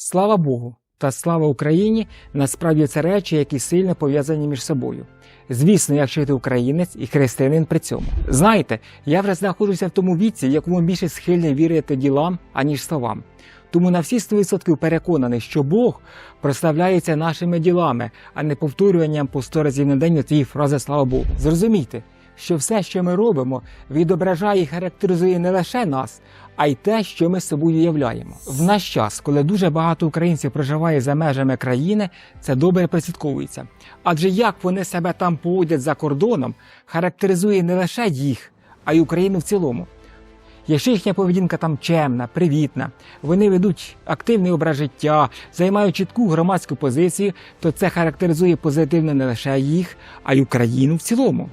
Слава Богу та слава Україні насправді це речі, які сильно пов'язані між собою. Звісно, якщо ти українець і християнин при цьому. Знаєте, я вже знаходжуся в тому віці, якому більше схильний вірити ділам, аніж словам. Тому на всі 100% переконаний, що Бог прославляється нашими ділами, а не повторюванням по 100 разів на день цієї фрази слава Богу. Зрозумійте, що все, що ми робимо, відображає і характеризує не лише нас, а й те, що ми собою являємо. В наш час, коли дуже багато українців проживає за межами країни, це добре прослідковується. Адже як вони себе там поводять за кордоном, характеризує не лише їх, а й Україну в цілому. Якщо їхня поведінка там чемна, привітна, вони ведуть активний образ життя, займають чітку громадську позицію, то це характеризує позитивно не лише їх, а й Україну в цілому.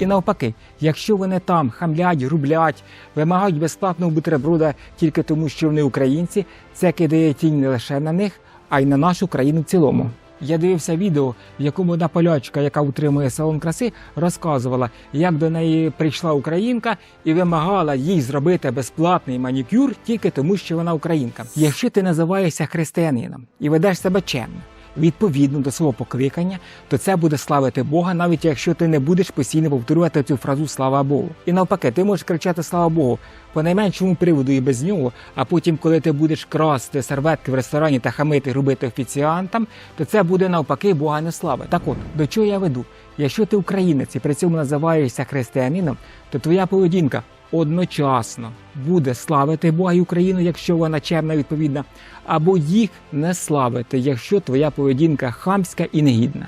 І навпаки, якщо вони там хамлять, рублять, вимагають безплатного бутерброда тільки тому, що вони українці, це кидає тінь не лише на них, а й на нашу країну в цілому. Я дивився відео, в якому одна полячка, яка утримує салон краси, розказувала, як до неї прийшла українка і вимагала їй зробити безплатний манікюр тільки тому, що вона українка. Якщо ти називаєшся християнином і ведеш себе чемно, відповідно до свого покликання, то це буде славити Бога, навіть якщо ти не будеш постійно повторювати цю фразу Слава Богу. І навпаки, ти можеш кричати Слава Богу по найменшому приводу і без нього. А потім, коли ти будеш красти серветки в ресторані та хамити, робити офіціантам, то це буде навпаки Бога не слави. Так от до чого я веду? Якщо ти українець і при цьому називаєшся християнином, то твоя поведінка одночасно буде славити Бога і Україну, якщо вона чемна відповідна, або їх не славити, якщо твоя поведінка хамська і негідна.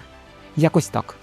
Якось так.